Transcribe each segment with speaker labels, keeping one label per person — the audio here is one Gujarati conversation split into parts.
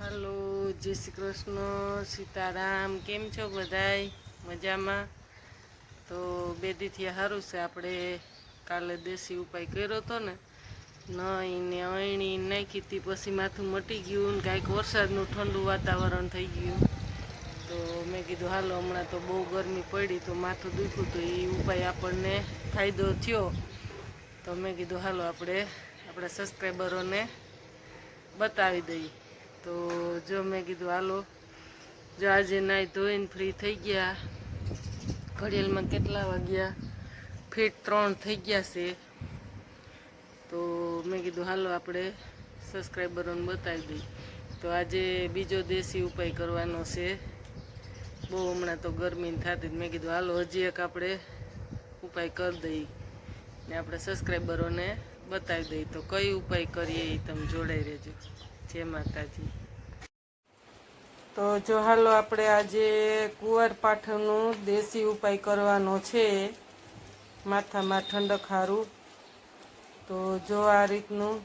Speaker 1: હાલો, જય શ્રી કૃષ્ણ, સીતારામ, કેમ છો બધાય? મજામાં? તો બે દીથી સારું છે, આપણે કાલે દેશી ઉપાય કર્યો હતો ને? નહીં ને અણી નાખી હતી, પછી માથું મટી ગયું ને કાંઈક વરસાદનું ઠંડુ વાતાવરણ થઈ ગયું. તો મેં કીધું, હાલો, હમણાં તો બહુ ગરમી પડી, તો માથું દુખ્યું તો એ ઉપાય આપણને ફાયદો થયો. તો મેં કીધું, હાલો, આપણે આપણા સબસ્ક્રાઈબરોને બતાવી દઈએ. તો જો મેં કીધું, હાલો, જો આજે નાહી ધોઈને ફ્રી થઈ ગયા. ઘડિયાળમાં કેટલા વાગ્યા? ફીટ ત્રણ થઈ ગયા છે. તો મેં કીધું, હાલો, આપણે સબસ્ક્રાઈબરોને બતાવી દઈએ. તો આજે બીજો દેશી ઉપાય કરવાનો છે. બહુ હમણાં તો ગરમી થતી. મેં કીધું, હાલો, હજી એક આપણે ઉપાય કરી દઈએ. ને આપણે સબસ્ક્રાઈબરોને બતાવી દઈએ. તો કઈ ઉપાય કરીએ એ તમે જોડાઈ રહેજો. જય માતાજી. તો જો હાલો આપણે આજે કુંવર પાઠનું દેશી ઉપાય કરવાનો છે. માથામાં ઠંડક હારું. તો જો આ રીતનું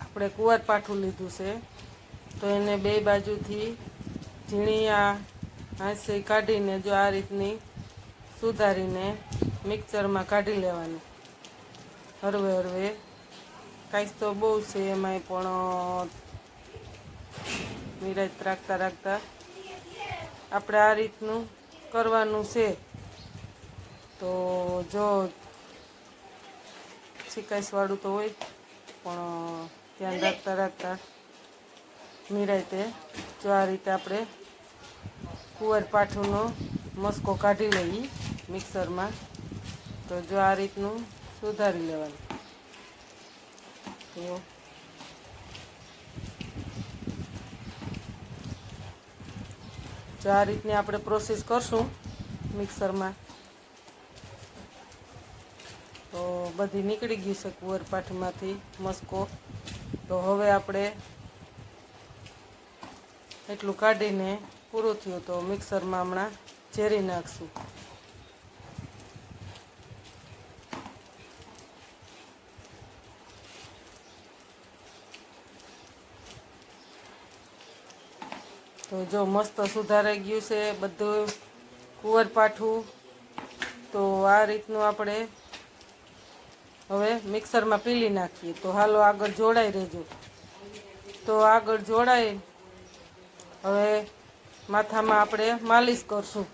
Speaker 1: આપણે કુંવર પાઠું લીધું છે, તો એને બે બાજુથી ઝીણી આ હાંસી કાઢીને જો આ રીતની સુધારીને મિક્સરમાં કાઢી લેવાનું. હરવે હરવે કાંઈક તો બહુ છે એમાંય, પણ નિરાજ રાખતા રાખતા આપણે આ રીતનું કરવાનું છે. તો જો શિકાઈશવાળું તો હોય, પણ ધ્યાન રાખતા રાખતા નિરાયતે જો આ રીતે આપણે કુંવર પાઠુંનો મસ્કો કાઢી લઈએ મિક્સરમાં, તો જો આ રીતનું સુધારી લેવાનું. તો જો આ રીતની આપણે પ્રોસેસ કરશું મિક્સરમાં તો બધી નીકળી ગઈ છે કુંવરપાઠમાંથી મસ્કો. તો હવે આપણે એટલું કાઢીને પૂરું થયું તો મિક્સરમાં હમણાં ઝેરી નાખશું. તો જો મસ્ત સુધારાઈ ગયું છે બધું કુંવરપાઠું તો આ રીતનું આપણે હવે મિક્સરમાં પીલી નાખીએ. તો હાલો આગળ જોડાઈ રહેજો. તો આગળ જોડાઈ હવે માથામાં આપણે માલિશ કરશું.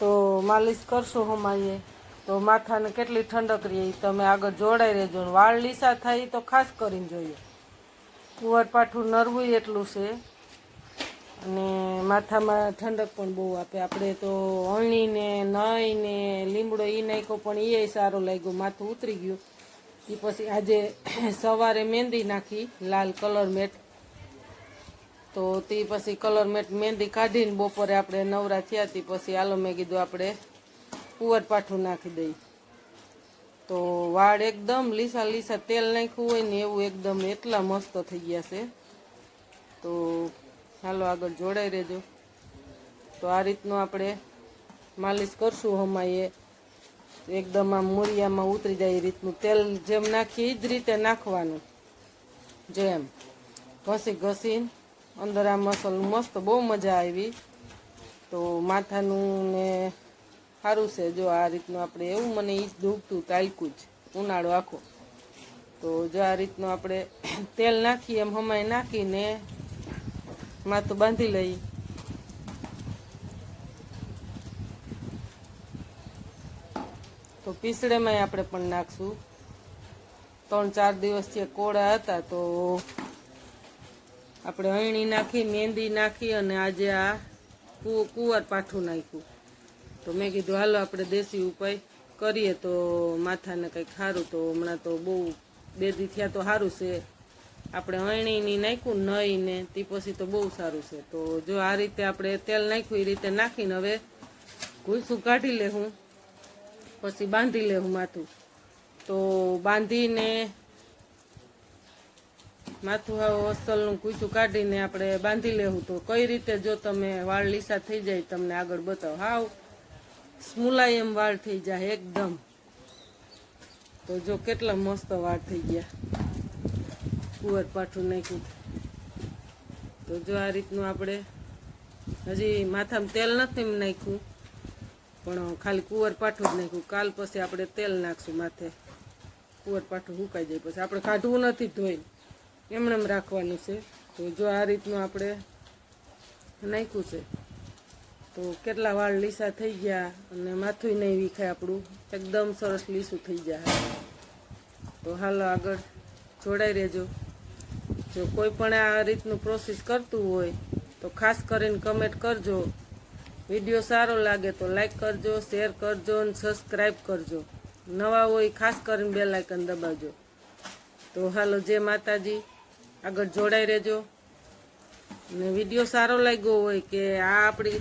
Speaker 1: તો માલિશ કરશું હમાઈએ તો માથાને કેટલી ઠંડક રહે તમે આગળ જોડાઈ રહેજો. વાળ લીસા થાય તો ખાસ કરીને જોઈએ. કુંવર પાઠું નરવું એટલું છે. અને માથામાં ઠંડક પણ બહુ આપે. આપણે તો અણીને નઈને લીમડો એ નાખ્યો પણ એ સારો લાગ્યો. માથું ઉતરી ગયું. એ પછી આજે સવારે મહેંદી નાખી, લાલ કલર મેટ. તો તે પછી કલર મેટ મહેંદી કાઢીને બપોરે આપણે નવરા થયા તે. પછી આલો મેં કીધું આપણે કુંવરપાઠું નાખી દઈએ. તો વાળ એકદમ લીસા લીસા તેલ નાખ્યું હોય ને એવું એકદમ એટલા મસ્ત થઈ ગયા છે. તો હાલો આગળ જોડાઈ રહેજો. તો આ રીતનું આપણે માલિશ કરશું હમાઈએ એકદમ આમ મૂરિયામાં ઉતરી જાય એ રીતનું તેલ જેમ નાખીએ એ જ રીતે નાખવાનું. જેમ ઘસી ઘસીને અંદર આ મસલ મસ્ત બહુ મજા આવી. તો માથાનું ને સારું છે. જો આ રીતનું આપણે એવું મને એ જ દુખતું તાલકું જ. ઉનાળો આખો. તો જો આ રીતનું આપણે તેલ નાખી એમ હમાય નાખીને માથું બાંધી લઈ. તો પીસળેમાંય આપણે પણ નાખશું. ત્રણ ચાર દિવસથી કોળા હતા તો આપણે અહીણી નાખી મહેંદી નાખી અને આજે આ કુ- કુંવર પાઠું નાખ્યું. તો મેં કીધું, હાલો, આપણે દેશી ઉપાય કરીએ. તો માથાને કંઈક સારું તો હમણાં તો બહુ બે દી થયા તો સારું છે. આપણે અયણીની નાખ્યું નહીં ને તે પછી તો બહુ સારું છે. તો જો આ રીતે આપણે તેલ નાખ્યું, એ રીતે નાખીને હવે ઘૂસું કાઢી લેવું પછી બાંધી લેવું માથું. તો બાંધીને માથું હવે અસલનું કૂચું કાઢીને આપણે બાંધી લેવું તો કઈ રીતે જો તમે વાળ લીસા થઈ જાય, તમને આગળ બતાવો. હાવ. સ્મુલાયમ વાળ થઈ જાય એકદમ. તો જો કેટલા મસ્ત વાળ થઈ ગયા. કુંવર પાઠું નાખ્યું. તો જો આ રીતનું આપણે હજી માથામાં તેલ નથી નાખ્યું. પણ ખાલી કુંવર પાઠું જ નાખ્યું. કાલ પછી આપણે તેલ નાખશું માથે. કુંવર પાઠું સુકાઈ જાય પછી. આપણે કાઢવું નથી ધોઈ. એમણે રાખવાનું છે. તો જો આ રીતનું આપણે નાખ્યું છે. તો કેટલા વાળ લીસા થઈ ગયા અને માથું નહીં વિખાય આપણું. એકદમ સરસ લીસું થઈ જાય તો હાલો આગળ જોડાઈ રહેજો. જો કોઈ પણ આ રીતનું પ્રોસેસ કરતું હોય, તો ખાસ કરીને કમેન્ટ કરજો. વીડિયો સારો લાગે તો લાઈક કરજો શેર કરજો અને સબસ્ક્રાઈબ કરજો. નવા હોય ખાસ કરીને બે લાઇકન દબાવજો. તો હાલો જય માતાજી. આગળ જોડાઈ રહેજો. ને વીડિયો સારો લાગ્યો હોય કે આ આપણી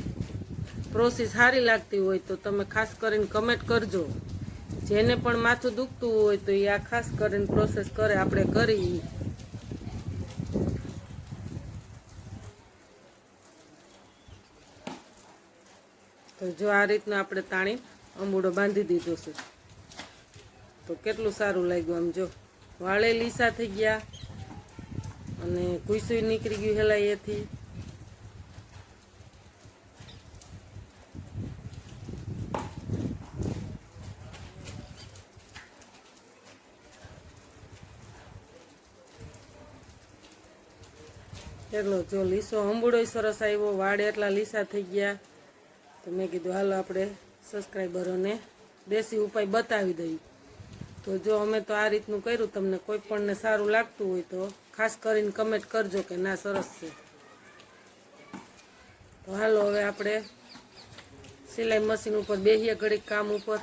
Speaker 1: પ્રોસેસ સારી લાગતી હોય તો તમે ખાસ કરીને કમેન્ટ કરજો. જેને પણ માથું દુખતું હોય તો એ આ ખાસ કરીને પ્રોસેસ કરે, આપણે કરી. તો જો આ રીતના આપણે તાણી અંબુડો બાંધી દીધો છે. તો કેટલું સારું લાગ્યું આમ જો. વાળે લીસા થઈ ગયા અને કુઈસુય નીકળી ગયું હેલા એથી. એટલો જો લીસો અંબુડો સરસ આવ્યો, વાડ એટલા લીસા થઈ ગયા. તો મેં કીધું, હાલો આપણે સબસ્ક્રાઈબરોને દેશી ઉપાય બતાવી દઈએ. તો જો અમે તો આ રીતનું કર્યું, તમને કોઈ પણને સારું લાગતું હોય તો ખાસ કરીને કમેન્ટ કરજો કે ના, સરસ છે. તો હાલો, હવે આપણે સિલાઈ મશીન ઉપર બેહીએ, ઘડીક કામ ઉપર.